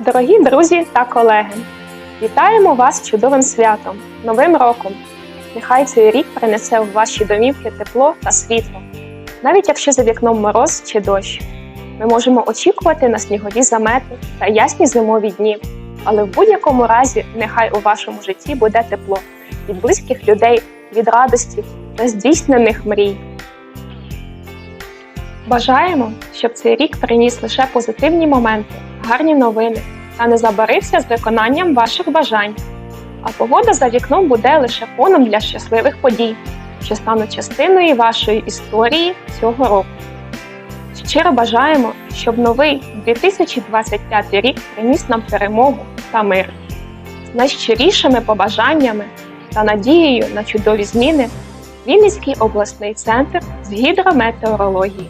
Дорогі друзі та колеги, вітаємо вас чудовим святом, Новим роком. Нехай цей рік принесе в ваші домівки тепло та світло. Навіть якщо за вікном мороз чи дощ, ми можемо очікувати на снігові замети та ясні зимові дні. Але в будь-якому разі нехай у вашому житті буде тепло від близьких людей, від радості та здійснених мрій. Бажаємо, щоб цей рік приніс лише позитивні моменти, гарні новини та не забарився з виконанням ваших бажань. А погода за вікном буде лише фоном для щасливих подій, що стануть частиною вашої історії цього року. Щиро бажаємо, щоб новий 2025 рік приніс нам перемогу та мир. З найщирішими побажаннями та надією на чудові зміни Вінницький обласний центр з гідрометеорології.